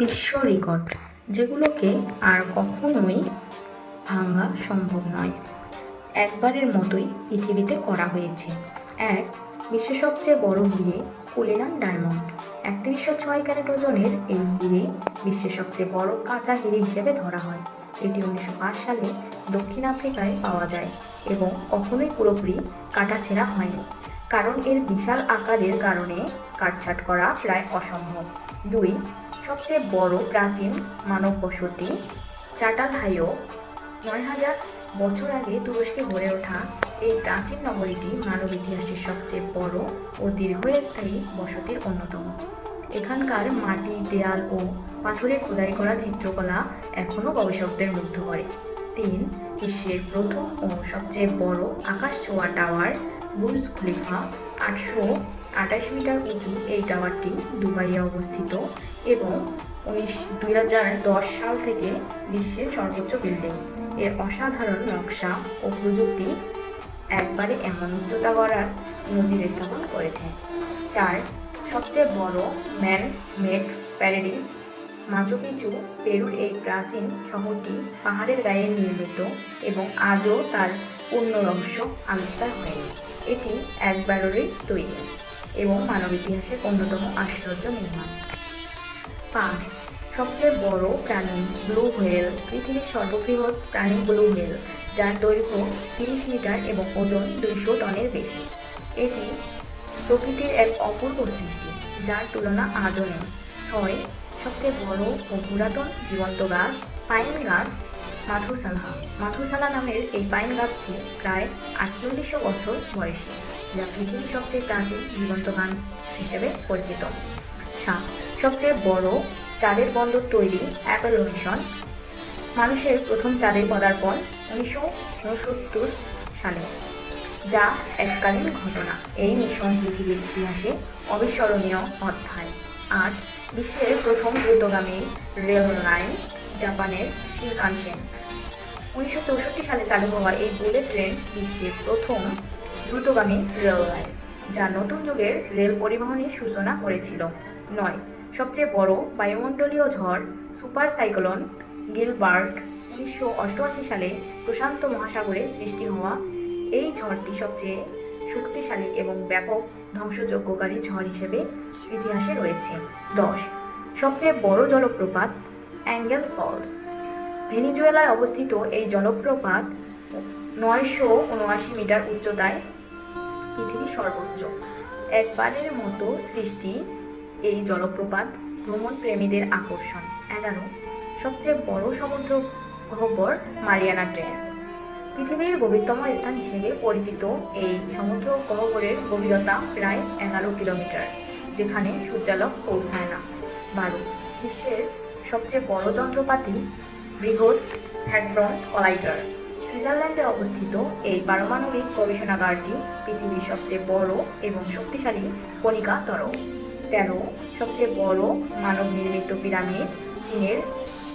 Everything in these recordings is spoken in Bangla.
বিশ্ব রেকর্ড, যেগুলোকে আর কখনোই ভাঙা সম্ভব নয়। একবারের মতোই পৃথিবীতে করা হয়েছে। এক বিশ্বের সবচেয়ে বড় হিরে কুলিনান ডায়মন্ড। একত্রিশশো ছয় ক্যারেট ওজনের এই হিরে বিশ্বের সবচেয়ে বড় কাঁচা হিরে হিসেবে ধরা হয়। এটি উনিশশো পাঁচ সালে দক্ষিণ আফ্রিকায় পাওয়া যায় এবং কখনোই পুরোপুরি কাটাছেঁড়া হয়নি। কারণ এর বিশাল আকারের কারণে কাটছাট করা প্রায় অসম্ভব। দুই সবচেয়ে বড় প্রাচীন মানব বসতি চাটাল হাইও নয় হাজার বছর আগে তুরস্কে গড়ে ওঠা এই প্রাচীন নগরীটি মানব ইতিহাসের সবচেয়ে বড় ও দীর্ঘস্থায়ী বসতির অন্যতম। এখানকার মাটি, দেয়াল ও পাথরে খোদাই করা চিত্রকলা এখনও গবেষকদের মুগ্ধ করে। তিন, বিশ্বের প্রথম ও সবচেয়ে বড় আকাশ ছোঁয়া টাওয়ার বুর্জ খলিফা আটশো আঠাশ মিটার উঁচু এই টাওয়ারটি দুবাইয়ে অবস্থিত এবং উনিশ, দুই দশ সাল থেকে বিশ্বের সর্বোচ্চ বিল্ডিং। এর অসাধারণ নকশা ও প্রযুক্তি একবারে এমন উচ্চতা গড়ার নজির স্থাপন করেছে চার সবচেয়ে বড় man made paradise, Machu Picchu, পেরুর এই প্রাচীন শহরটি পাহাড়ের গায়ে নির্মিত এবং আজও তার পূর্ণ রহস্য আবিষ্কার হয়নি। এটি একবারেরই তৈরি। এবং মানব ইতিহাসের অন্যতম আশ্চর্য নির্মাণ। পাঁচ, সবচেয়ে বড় প্রাণী ব্লু হোয়েল, পৃথিবীর সর্ববৃহৎ প্রাণী ব্লু হোয়েল, যার দৈর্ঘ্য তিরিশ মিটার এবং ওজন দুইশো টনের বেশি। এটি প্রকৃতির এক অপূর্ব সৃষ্টি, যার তুলনা আজও নেই। ছয়, সবচেয়ে বড় ও পুরাতন জীবন্ত গাছ পাইন গাছ মাথুসালা মাথুসালা নামের এই পাইন গাছটি প্রায় আটচল্লিশশো বছর বয়সী। যা পৃথিবীর সবচেয়ে প্রাচীন জীবন্ত গাছ হিসেবে পরিচিত। সাত, সবচেয়ে বড় চাঁদের বন্দর তৈরি অ্যাপেল মিশন। মানুষের প্রথম চাঁদে পদার্পণ উনিশশো উনসত্তর সালে, যা এককালীন ঘটনা। এই মিশন পৃথিবীর ইতিহাসে অবিস্মরণীয় অধ্যায়। আট, বিশ্বের প্রথম দ্রুতগামী রেল লাইন, জাপানের শিনকানসেন উনিশশো চৌষট্টি সালে চালু হওয়া এই বুলেট ট্রেন বিশ্বের প্রথম দ্রুতগামী রেল লাইন, যা নতুন যুগের রেল পরিবহনের সূচনা করেছিল। নয়, সবচেয়ে বড় বায়ুমণ্ডলীয় ঝড় সুপার সাইক্লোন গিলবার্ট উনিশশো অষ্টআশি সালে প্রশান্ত মহাসাগরে সৃষ্টি হওয়া। এই ঝড়টি সবচেয়ে শক্তিশালী এবং ব্যাপক ধ্বংসযজ্ঞকারী ঝড় হিসেবে ইতিহাসে রয়েছে। দশ, সবচেয়ে বড় জলপ্রপাত অ্যাঙ্গেল ফলস, ভেনিজুয়েলায় অবস্থিত এই জলপ্রপাত নয়শো উনআশি মিটার উচ্চতায় পৃথিবীর সর্বোচ্চ। একবারের মতো সৃষ্টি এই জলপ্রপাত ভ্রমণ প্রেমীদের আকর্ষণ। এগারো, সবচেয়ে বড় সমুদ্র গহ্বর মারিয়ানা ট্রেন্স পৃথিবীর গভীরতম স্থান হিসেবে পরিচিত এই সমুদ্র গহ্বরের গভীরতা প্রায় এগারো কিলোমিটার, যেখানে সূর্যালোক পৌঁছায় না। বারো, বিশ্বের সবচেয়ে বড় যন্ত্রপাতি বৃহৎ হ্যাড্রন কলাইডার। সুইজারল্যান্ডে অবস্থিত এই পারমাণবিক গবেষণাগারটি পৃথিবীর সবচেয়ে বড় এবং শক্তিশালী কণিকা তরল তেরো সবচেয়ে বড় মানব নির্মিত পিরামিড, চীনের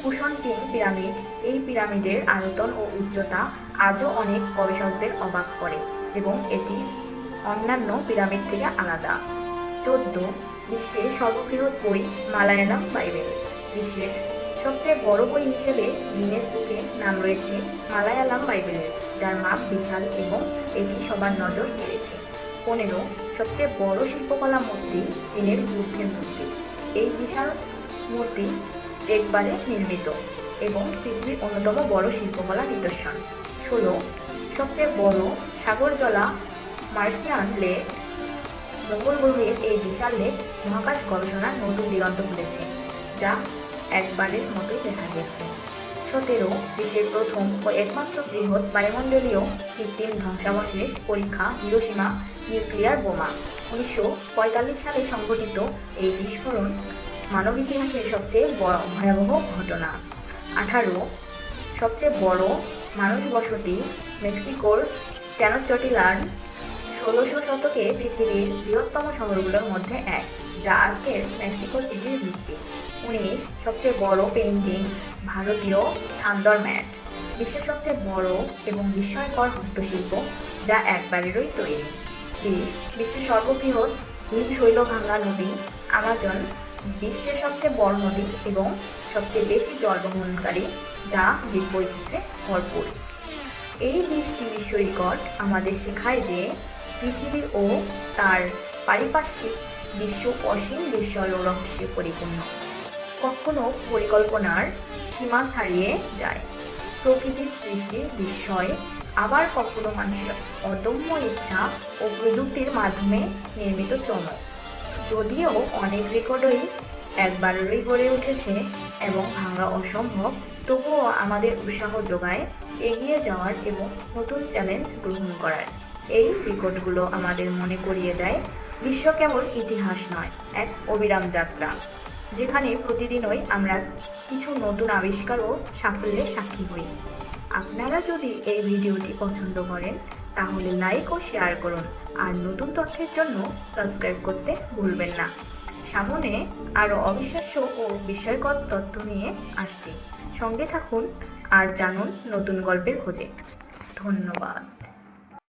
কুশন তিন পিরামিড। এই পিরামিডের আয়তন ও উচ্চতা আজও অনেক গবেষকদের অবাক করে এবং এটি অন্যান্য পিরামিড থেকে আলাদা। চোদ্দ বিশ্বের সর্ববৃহৎ বই মালায়ালাম বাইবেল। বিশ্বের সবচেয়ে বড় বই হিসেবে গিনেস বুকে নাম রয়েছে মালায়ালাম বাইবেলের, যার মাপ বিশাল এবং এটি সবার নজর কেড়েছে। পনেরো, সবচেয়ে বড় শিল্পকলা মূর্তি চীনের বুদ্ধের মূর্তি। এই বিশাল মূর্তি একবারে নির্মিত এবং পৃথিবীর অন্যতম বড় শিল্পকলা নিদর্শন। ষোলো, সবচেয়ে বড় সাগর জলা মার্সিয়ান লেক। মঙ্গল গ্রহের এই বিশাল লেক মহাকাশ গবেষণার নতুন দিগন্ত খুলেছে, যা একবারের মতোই দেখা গেছে। সতেরো, বিশ্বের প্রথম ও একমাত্র বৃহৎ বায়ুমণ্ডলীয় কৃত্রিম ধ্বংসাবশেষ পরীক্ষা হিরোসীমা নিউক্লিয়ার বোমা। উনিশশো পঁয়তাল্লিশ সালে সংঘটিত এই বিস্ফোরণ মানব ইতিহাসের সবচেয়ে বড় ভয়াবহ ঘটনা। আঠারো, সবচেয়ে বড় মানুষ বসতি মেক্সিকোর টেনোচটিলান ষোলোশো শতকে পৃথিবীর বৃহত্তম শহরগুলোর মধ্যে এক, যা আজকের মেক্সিকো সিটির ভিত্তি। উনিশ, সবচেয়ে বড় পেন্টিং ভারতীয় থান্ডর ম্যাট। বিশ্বের সবচেয়ে বড় এবং বিস্ময়কর হস্তশিল্প যা একবারেরই তৈরি। বিশ বিশ্বের সর্ববৃহৎ হিম শৈলভাঙ্গা নদী, আমাজন বিশ্বের সবচেয়ে বড় নদী এবং সবচেয়ে বেশি জল বহনকারী যা জীববৈচিত্র্যে ভরপুর। এই বৃষ্টি বিশ্ব রেকর্ড আমাদের শেখায় যে পৃথিবী ও তার পারিপার্শ্বিক বিশ্ব অসীম বিস্ময় ও রহস্যে পরিপূর্ণ। কখনো পরিকল্পনার সীমা ছাড়িয়ে যায়। প্রকৃতির সৃষ্টির বিস্ময়, আবার কখনো মানুষের অদম্য ইচ্ছা ও প্রযুক্তির মাধ্যমে নির্মিত চমক। যদিও অনেক রেকর্ডই একবারেরই গড়ে উঠেছে এবং ভাঙা অসম্ভব, তবুও আমাদের উৎসাহ যোগায় এগিয়ে যাওয়ার এবং নতুন চ্যালেঞ্জ গ্রহণ করার। এই রেকর্ডগুলো আমাদের মনে করিয়ে দেয়, বিশ্ব কেবল ইতিহাস নয়, এক অবিরাম যাত্রা। যেখানে প্রতিদিনই আমরা কিছু নতুন আবিষ্কার ও সাফল্যের সাক্ষী হই। আপনারা যদি এই ভিডিওটি পছন্দ করেন, তাহলে লাইক ও শেয়ার করুন। আর নতুন তথ্যের জন্য সাবস্ক্রাইব করতে ভুলবেন না। সামনে আরও অবিশ্বাস্য ও বিস্ময়কর তথ্য নিয়ে আসছি। সঙ্গে থাকুন আর জানুন নতুন গল্পের খোঁজে। ধন্যবাদ।